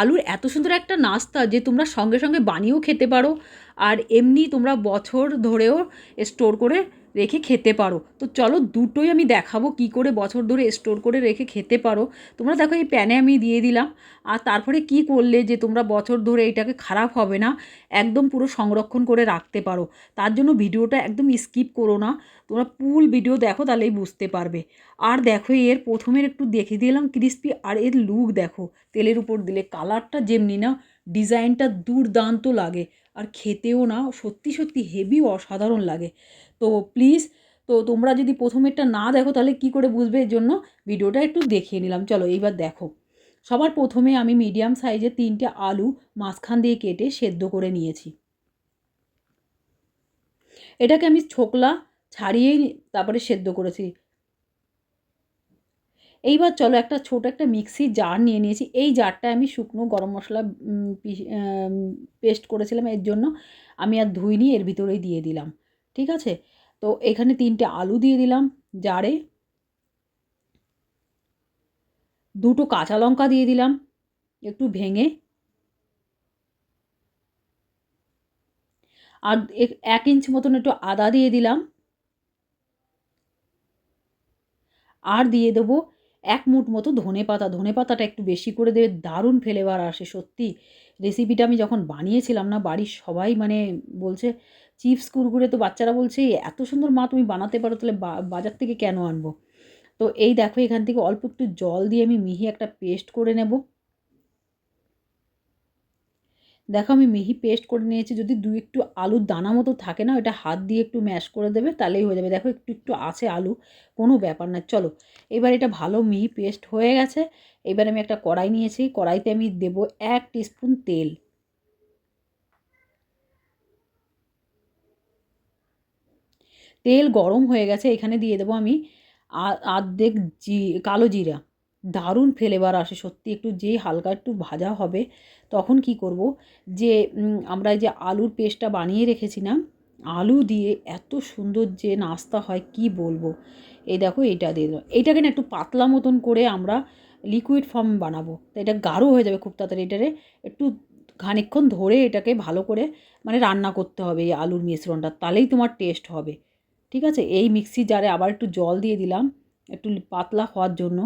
আলুর এত সুন্দর একটা নাস্তা যে তোমরা সঙ্গে সঙ্গে বানিয়েও খেতে পারো। আর এমনি তোমরা বছর ধরেও স্টোর করে রেখে খেতে পারো। তো চলো দুটোই আমি দেখাবো কি করে বছর ধরে স্টোর করে রেখে খেতে পারো। তোমরা দেখো এই প্যানে আমি দিয়ে দিলাম। আর তারপরে কি করলে যে তোমরা বছর ধরে এটাকে খারাপ হবে না, একদম পুরো সংরক্ষণ করে রাখতে পারো। তার জন্য ভিডিওটা একদম স্কিপ করো না। তোমরা ফুল ভিডিও দেখো, তাহলেই বুঝতে পারবে। আর দেখো এর প্রথমের একটু দেখে দিলাম ক্রিস্পি আর এর লুক দেখো। তেলের উপর দিলে কালারটা যেমনি না ডিজাইনটা দুর্দান্ত লাগে। আর খেতেও না, সত্যি সত্যি হেভি অসাধারণ লাগে। তো প্লিজ তো তোমরা যদি প্রথমেরটা না দেখো, তাহলে কি করে বুঝবে এর জন্য? ভিডিওটা একটু দেখিয়ে নিলাম। চলো এইবার দেখো। সবার প্রথমে আমি মিডিয়াম সাইজের তিনটে আলু মাঝখান দিয়ে কেটে সেদ্ধ করে নিয়েছি। এটাকে আমি ছোকলা ছাড়িয়েই তারপরে সেদ্ধ করেছি। এইবার চলো একটা ছোট একটা মিক্সির জার নিয়ে নিয়েছি। এই জারটা আমি শুকনো গরম মশলা পেস্ট করেছিলাম এর জন্য। আমি আর ধুইনি, এর ভিতরেই দিয়ে দিলাম। ঠিক আছে? তো এখানে তিনটে আলু দিয়ে দিলাম, জারে। দুটো কাঁচা লঙ্কা দিয়ে দিলাম, একটু ভেঙে। আর এক ইঞ্চ মতন একটু আদা দিয়ে দিলাম। আর দিয়ে দেবো এক মুঠ মতো ধনে পাতা, ধনে পাতাটা একটু বেশি করে দেবে, দারুণ ফ্লেভার আসে সত্যি। রেসিপিটা আমি যখন বানিয়েছিলাম না, বাড়ির সবাই মানে বলছে, চিপস, কুরকুরে, তো বাচ্চারা বলছে এত সুন্দর মা, তুমি বানাতে পারো, তাহলে বাজার থেকে কেন আনব? তো এই দেখো, এখান থেকে অল্প একটু জল দিয়ে আমি মিহি একটা পেস্ট করে নেব। দেখো আমি মিহি পেস্ট করে নিয়েছি, যদি দু একটু আলুর দানা মতো থাকে না ওটা হাত দিয়ে একটু ম্যাশ করে দেবে, তাহলেই হয়ে যাবে। দেখো একটু একটু আছে আলু, কোনো ব্যাপার না। চলো, এবার এটা ভালো মিহি পেস্ট হয়ে গেছে। এবার আমি একটা কড়াই নিয়েছি, কড়াইতে আমি দেব এক টিস্পুন তেল। তেল গরম হয়ে গেছে, এখানে দিয়ে দেবো আমি আর্ধেক জি, কালো জিরা। দারুণ ফ্লেভার আসে সত্যি। একটু যেই হালকা একটু ভাজা হবে, তখন কি করব? যে আমরা যে আলুর পেস্টটা বানিয়ে রেখেছিলাম আলু দিয়ে এত সুন্দর যে নাস্তা হয়, কি বলব? এই দেখো এটা দিয়ে দেবো এইটাকে না একটু পাতলা মতন করে আমরা লিকুইড ফর্ম বানাবো। তো এটা গাঢ় হয়ে যাবে খুব তাড়াতাড়ি। এটারে একটু খানিক্ষণ ধরে এটাকে ভালো করে মানে রান্না করতে হবে এই আলুর মিশ্রণটা, তাহলেই তোমার টেস্ট হবে। ঠিক আছে? এই মিক্সি জারে আবার একটু জল দিয়ে দিলাম, একটু পাতলা হওয়ার জন্য।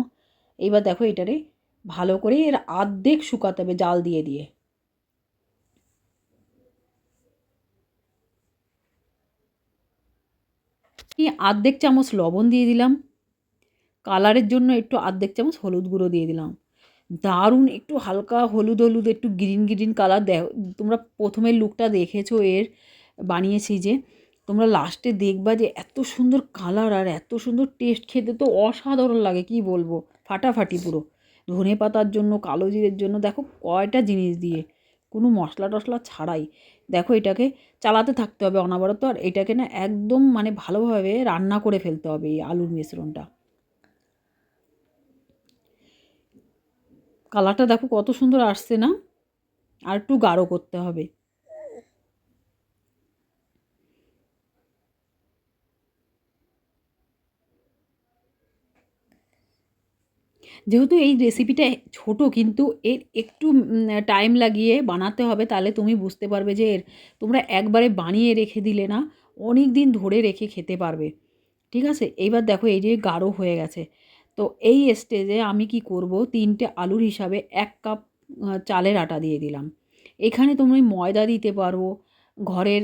এইবার দেখো এটারে ভালো করে এর আর্ধেক শুকাতে হবে জাল দিয়ে দিয়ে। আর্ধেক চামচ লবণ দিয়ে দিলাম। কালারের জন্য একটু আর্ধেক চামচ হলুদ গুঁড়ো দিয়ে দিলাম। দারুণ একটু হালকা হলুদ হলুদ, একটু গ্রিন গ্রিন কালার দেখ, তোমরা প্রথমের লুকটা দেখেছ এর, বানিয়েছি যে, তোমরা লাস্টে দেখবা যে এত সুন্দর কালার আর এত সুন্দর টেস্ট খেতে তো অসাধারণ লাগে, কি বলব? ফাটাফাটি পুরো। ধনে পাতার জন্য, কালো জিরের জন্য, দেখো কয়টা জিনিস দিয়ে। কোনো মশলা টশলা ছাড়াই। দেখো এটাকে চালাতে থাকতে হবে অনাবরত, আর এটাকে না একদম মানে ভালোভাবে রান্না করে ফেলতে হবে এই আলুর মিশ্রণটা। কালারটা দেখো কত সুন্দর আসছে না? আর একটু গাঢ় করতে হবে। যেহেতু এই রেসিপিটা ছোট, কিন্তু এর একটু টাইম লাগিয়ে বানাতে হবে, তাহলে তুমি বুঝতে পারবে যে এর, তোমরা একবারে বানিয়ে রেখে দিলে না, অনেক দিন ধরে রেখে খেতে পারবে। ঠিক আছে? এইবার দেখো, এই যে গাঢ় হয়ে গেছে। তো এই স্টেজে আমি কি করব? তিনটে আলুর হিসাবে এক কাপ চালের আটা দিয়ে দিলাম। এখানে তুমি ময়দা দিতে পারো। ঘরের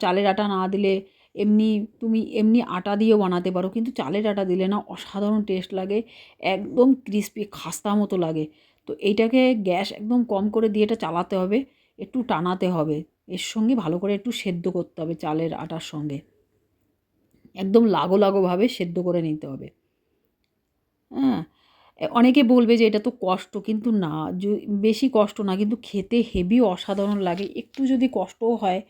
চালের আটা না দিলে এমনি তুমি এমনি আটা দিয়েও বানাতে পারো, কিন্তু চালের আটা দিলে না অসাধারণ টেস্ট লাগে, একদম ক্রিস্পি খাস্তা মতো লাগে। তো এইটাকে গ্যাস একদম কম করে দিয়ে এটা চালাতে হবে, একটু টানাতে হবে। এর সঙ্গে ভালো করে একটু সেদ্ধ করতে হবে চালের আটার সঙ্গে। একদম লাগো লাগোভাবে সেদ্ধ করে নিতে হবে। হ্যাঁ? অনেকে বলবে যে এটা তো কষ্ট, কিন্তু না বেশি কষ্ট না, কিন্তু খেতে হেভি অসাধারণ লাগে, একটু যদি কষ্টও হয়,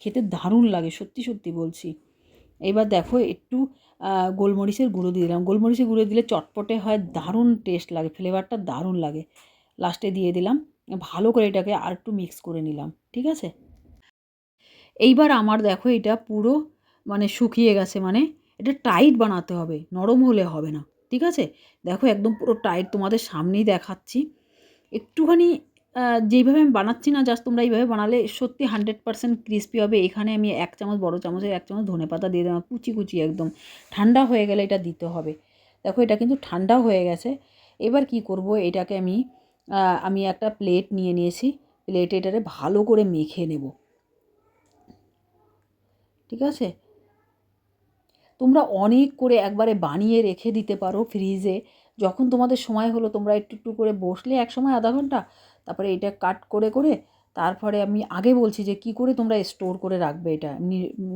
খেতে দারুণ লাগে, সত্যি সত্যি বলছি। এবার দেখো, একটু গোলমরিচের গুঁড়ো দিয়ে দিলাম। গোলমরিচের গুঁড়ো দিলে চটপটে হয়, দারুণ টেস্ট লাগে ফ্লেভারটা দারুণ লাগে। লাস্টে দিয়ে দিলাম, ভালো করে এটাকে আর একটু মিক্স করে নিলাম, ঠিক আছে? এইবার আমার দেখো, এটা পুরো মানে শুকিয়ে গেছে মানে এটা টাইট বানাতে হবে, নরম হলে হবে না। ঠিক আছে? দেখো একদম পুরো টাইট তোমাদের সামনেই দেখাচ্ছি। একটুখানি যেইভাবে আমি বানাচ্ছি না জাস্ট তোমরা এইভাবে বানালে সত্যি হান্ড্রেড পার্সেন্ট ক্রিস্পি হবে। এখানে আমি এক চামচ, বড় চামচের এক চামচ ধনে পাতা দিয়ে দিলাম কুচি কুচি একদম। ঠান্ডা হয়ে গেলে এটা দিতে হবে। দেখো এটা কিন্তু ঠান্ডা হয়ে গেছে। এবার কি করব? এটাকে আমি আমি একটা প্লেট নিয়ে নিয়েছি। প্লেটে এটারে ভালো করে মেখে নেব। ঠিক আছে? তোমরা অনেক করে একবারে বানিয়ে রেখে দিতে পারো ফ্রিজে। যখন তোমাদের সময় হলো, তোমরা একটু একটু করে বসলে এক সময় আধা ঘণ্টা, তারপরে এটা কাট করে করে তারপরে আমি আগে বলছি যে কি করে তোমরা স্টোর করে রাখবে এটা।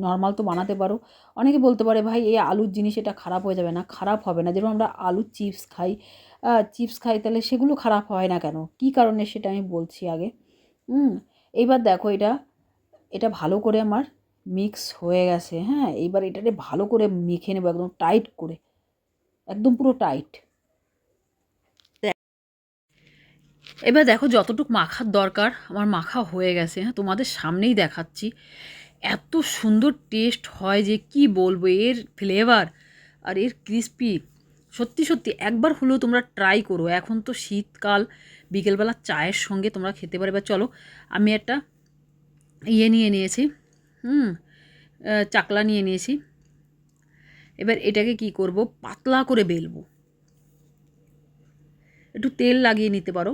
নর্মাল তো বানাতে পারো। অনেকে বলতে পারে, ভাই, এই আলুর জিনিস এটা খারাপ হয়ে যাবে না, খারাপ হবে না। যেরকম আমরা আলুর চিপস খাই চিপস খাই, তাহলে সেগুলো খারাপ হয় না কেন? কী কারণে সেটা আমি বলছি আগে? হুম, এইবার দেখো এটা এটা ভালো করে আমার মিক্স হয়ে গেছে হ্যাঁ? এইবার এটাকে ভালো করে মেখে নেব একদম টাইট করে। একদম পুরো টাইট এবার দেখো যতটুকু মাখার দরকার, আমার মাখা হয়ে গেছে হ্যাঁ? তোমাদের সামনেই দেখাচ্ছি। এত সুন্দর টেস্ট হয় যে কি বলব, এর ফ্লেভার আর এর ক্রিস্পি সত্যি সত্যি, একবার হলেও তোমরা ট্রাই করো। এখন তো শীতকাল, বিকেলবেলা চায়ের সঙ্গে তোমরা খেতে পারবে। চলো, আমি একটা ইয়ে নিয়ে নিয়েছি। হুম চাকলা নিয়ে নিয়েছি। এবার এটাকে কি করব? পাতলা করে বেলবো। একটু তেল লাগিয়ে নিতে পারো।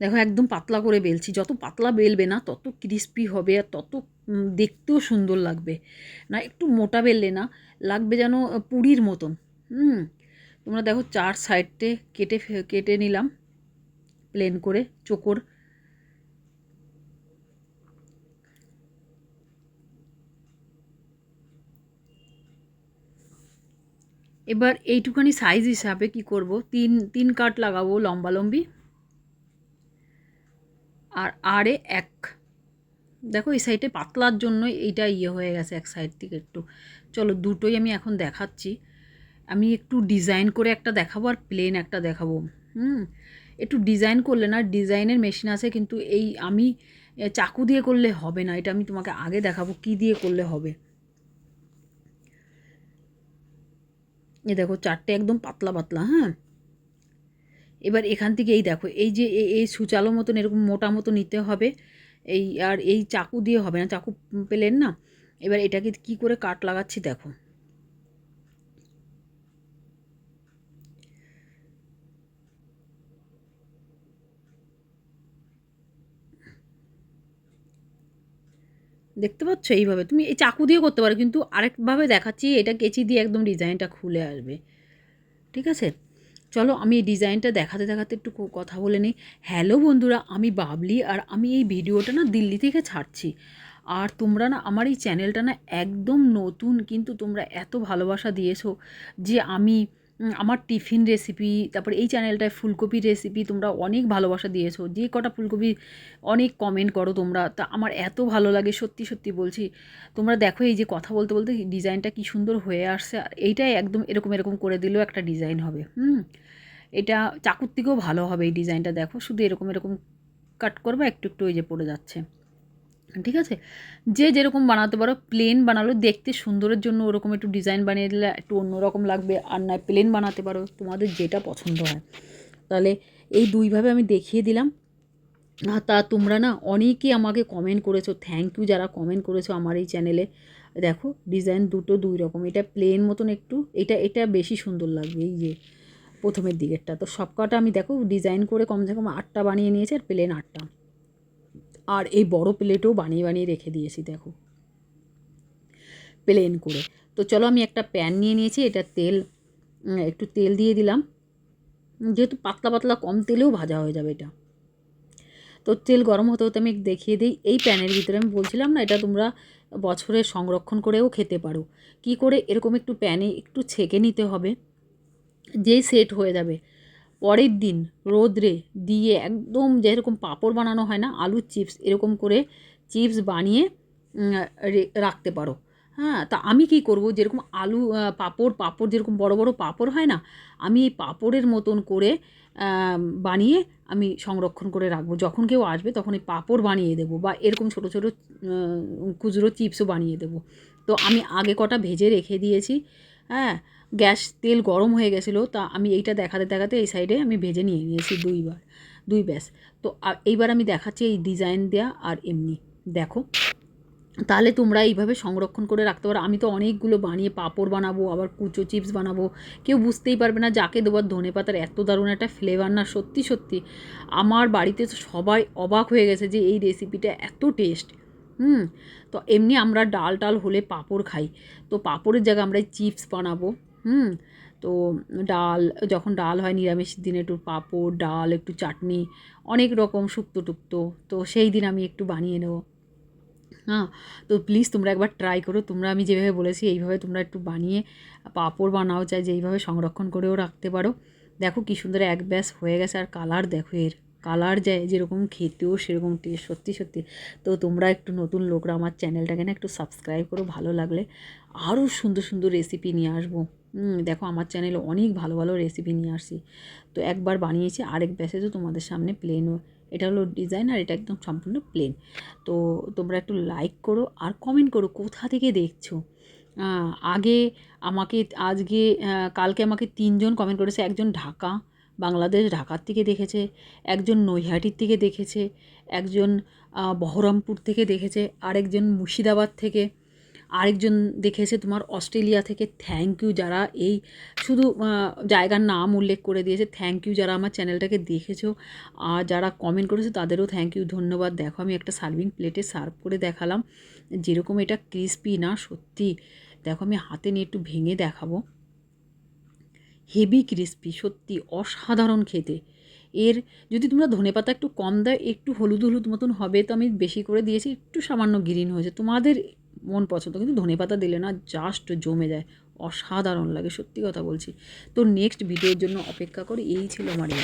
দেখো, একদম পাতলা করে বেলছি। যত পাতলা বেলবে না, তত ক্রিস্পি হবে আর তত দেখতেও সুন্দর লাগবে। না, একটু মোটা বেললে না, লাগবে যেন পুরীর মতন। হুম, তোমরা দেখো, চার সাইডটে কেটে কেটে নিলাম প্লেন করে চোকর এবার এইটুখানি সাইজ হিসাবে কি করব? তিন তিন কাট লাগাবো লম্বা লম্বি আর আরে এক। দেখো, এই সাইডে পাতলার জন্য এইটা ইয়ে হয়ে গেছে এক সাইড থেকে একটু। চলো, দুটোই আমি এখন দেখাচ্ছি। আমি একটু ডিজাইন করে একটা দেখাবো আর প্লেন একটা দেখাবো। হুম? একটু ডিজাইন করলে না ডিজাইনের মেশিন আছে কিন্তু এই আমি চাকু দিয়ে করলে হবে না। এটা আমি তোমাকে আগে দেখাবো কি দিয়ে করলে হবে। এ দেখো, চারটে একদম পাতলা পাতলা হ্যাঁ? এবার এখান থেকে এই দেখো, এই যে এই সুচালো মতন এরকম মোটা মতো নিতে হবে, এই আর এই চাকু দিয়ে হবে না, চাকু পেলেন না, এবার এটাকে কি করে কাট লাগাচ্ছি দেখো। দেখতে পাচ্ছ এইভাবে? তুমি এই চাকু দিয়ে করতে পারো, কিন্তু আরেকভাবে দেখাচ্ছি, এটা কেচি দিয়ে একদম ডিজাইনটা খুলে আসবে। ঠিক আছে? চলো আমি এই ডিজাইনটা দেখাতে দেখাতে একটু কথা বলে নিই। হ্যালো বন্ধুরা, আমি বাবলি আর আমি এই ভিডিওটা না দিল্লি থেকে ছাড়ছি। আর তোমরা না আমার এই চ্যানেলটা না একদম নতুন কিন্তু তোমরা এত ভালোবাসা দিয়েছ যে আমি আমার টিফিন রেসিপি তারপর এই চ্যানেলটায় ফুলকপির রেসিপি তোমরা অনেক ভালোবাসা দিয়েছ। যে কটা ফুলকপি অনেক কমেন্ট করো তোমরা, তা আমার এত ভালো লাগে, সত্যি সত্যি বলছি। তোমরা দেখো এই যে কথা বলতে বলতে ডিজাইনটা কি সুন্দর হয়ে আসছে, আর এইটাই একদম এরকম এরকম করে দিলেও একটা ডিজাইন হবে, হুম? এটা চাকুর থেকেও ভালো হবে এই ডিজাইনটা দেখো, শুধু এরকম এরকম কাট করবে, একটু একটু ওই যে পড়ে যাচ্ছে। ঠিক আছে? যে যেরকম বানাতে পারো প্লেন বানালো, দেখতে সুন্দরের জন্য ওরকম একটু ডিজাইন বানিয়ে দিলে একটু অন্যরকম লাগবে। আর নয় প্লেন বানাতে পারো, তোমাদের যেটা পছন্দ হয়। তাহলে এই দুইভাবে আমি দেখিয়ে দিলাম। আর তা তোমরা না অনেকেই আমাকে কমেন্ট করেছ থ্যাংক ইউ যারা কমেন্ট করেছ আমার এই চ্যানেলে দেখো ডিজাইন দুটো দুই রকম, এটা প্লেন মতন একটু, এটা এটা বেশি সুন্দর লাগবে এই যে প্রথমের দিকেরটা। তো সব কটা আমি দেখো ডিজাইন করে কমসে কম আটটা বানিয়ে নিয়েছি আর প্লেন আটটা। আর এই বড় প্লেটও বানিয়ে বানিয়ে রেখে দিয়েছি, দেখো। প্লেন করে। তো চলো আমি একটা প্যান নিয়ে নিয়েছি, এটা তেল একটু তেল দিয়ে দিলাম। যেহেতু পাতলা পাতলা কম তেলেও ভাজা হয়ে যাবে এটা। তো তেল গরম হতে হতে আমি দেখিয়ে দিই, এই প্যানের ভিতরে আমি বলছিলাম না, এটা তোমরা বছরে সংরক্ষণ করেও খেতে পারো। কি করে এরকম একটু প্যানে একটু ছেঁকে নিতে হবে, যেই সেট হয়ে যাবে। পরের দিন রোদ্রে দিয়ে একদম যেরকম পাঁপড় বানানো হয় না, আলুর চিপস এরকম করে চিপস বানিয়ে রাখতে পারো। হ্যাঁ তা আমি কি করব? যেরকম আলু পাঁপড় পাঁপড় যেরকম বড় বড় পাঁপড় হয় না, আমি এই পাঁপড়ের মতন করে বানিয়ে আমি সংরক্ষণ করে রাখব। যখন কেউ আসবে তখন এই পাঁপড় বানিয়ে দেবো বা এরকম ছোটো ছোটো খুচরো চিপসও বানিয়ে দেবো। তো আমি আগে কটা ভেজে রেখে দিয়েছি হ্যাঁ গ্যাস তেল গরম হয়ে গেছিল, তা আমি এইটা দেখাতে দেখাতে এই সাইডে আমি ভেজে নিয়ে নিয়েছি দুইবার, দুই ব্যাস। তো এইবার আমি দেখাচ্ছি এই ডিজাইন দেয়া আর এমনি, দেখো। তাহলে তোমরা এইভাবে সংরক্ষণ করে রাখতে পারো। আমি তো অনেকগুলো বানিয়ে পাঁপড় বানাবো, আবার কুচো চিপস বানাবো। কেউ বুঝতেই পারবে না যাকে দেবার ধনে পাতার এত দারুণ একটা ফ্লেভার না, সত্যি সত্যি। আমার বাড়িতে সবাই অবাক হয়ে গেছে যে এই রেসিপিটা এত টেস্ট হুম, তো এমনি আমরা ডাল টাল হলে পাঁপড় খাই। তো পাঁপড়ের জায়গায় আমরা চিপস বানাবো। হুম, তো ডাল, যখন ডাল হয় নিরামিষ দিনে একটু পাঁপড়, ডাল, একটু চাটনি, অনেক রকম শুক্তো টুক্তো, তো সেই দিন আমি একটু বানিয়ে নেব। হ্যাঁ তো প্লিজ তোমরা একবার ট্রাই করো। তোমরা আমি যেভাবে বলেছি, এইভাবে তোমরা একটু বানিয়ে পাঁপড় বানাও, চাই যে এইভাবে সংরক্ষণ করেও রাখতে পারো। দেখো কী সুন্দর এক ব্যাস হয়ে গেছে আর কালার দেখো এর। কালার যায়, যেরকম খেতেও সেরকম টেস্ট সত্যি সত্যি। তো তোমরা একটু নতুন লোকরা আমার চ্যানেলটাকে না একটু সাবস্ক্রাইব করো, ভালো লাগলে। আরও সুন্দর সুন্দর রেসিপি নিয়ে আসব। দেখো আমার চ্যানেলে অনেক ভালো ভালো রেসিপি নিয়ে আসছি। তো একবার বানিয়েছি, আরেক ব্যাসে তো তোমাদের সামনে প্লেন এটা হলো ডিজাইন আর এটা একদম সম্পূর্ণ প্লেন তো তোমরা একটু লাইক করো আর কমেন্ট করো, কোথা থেকে দেখছ? আগে আমাকে, আজকে কালকে আমাকে তিনজন কমেন্ট করেছে, একজন ঢাকা। বাংলাদেশ ঢাকার থেকে দেখেছে, একজন নৈহাটির থেকে দেখেছে, একজন বহরমপুর থেকে দেখেছে, আরেকজন মুর্শিদাবাদ থেকে, আরেকজন দেখেছে তোমার অস্ট্রেলিয়া থেকে। থ্যাংক ইউ যারা এই শুধু জায়গার নাম উল্লেখ করে দিয়েছে। থ্যাংক ইউ যারা আমার চ্যানেলটাকে দেখেছ আর যারা কমেন্ট করেছে তাদেরও থ্যাংক ইউ ধন্যবাদ। দেখো আমি একটা সার্ভিং প্লেটে সার্ভ করে দেখালাম, যেরকম এটা ক্রিসপি না, সত্যি। দেখো আমি হাতে নিয়ে একটু ভেঙে দেখাবো। হেভি ক্রিস্পি সত্যি অসাধারণ খেতে। এর যদি তোমরা ধনেপাতা একটু কম দেয় একটু হলুদ হলুদ মতন হবে, তো আমি বেশি করে দিয়েছি, একটু সামান্য গ্রিন হয়েছে। তোমাদের মন পছন্দ, কিন্তু ধনেপাতা দিলে না জাস্ট জমে যায়, অসাধারণ লাগে, সত্যি কথা বলছি। তো নেক্সট ভিডিওর জন্য অপেক্ষা করি, এই ছিল আমার এই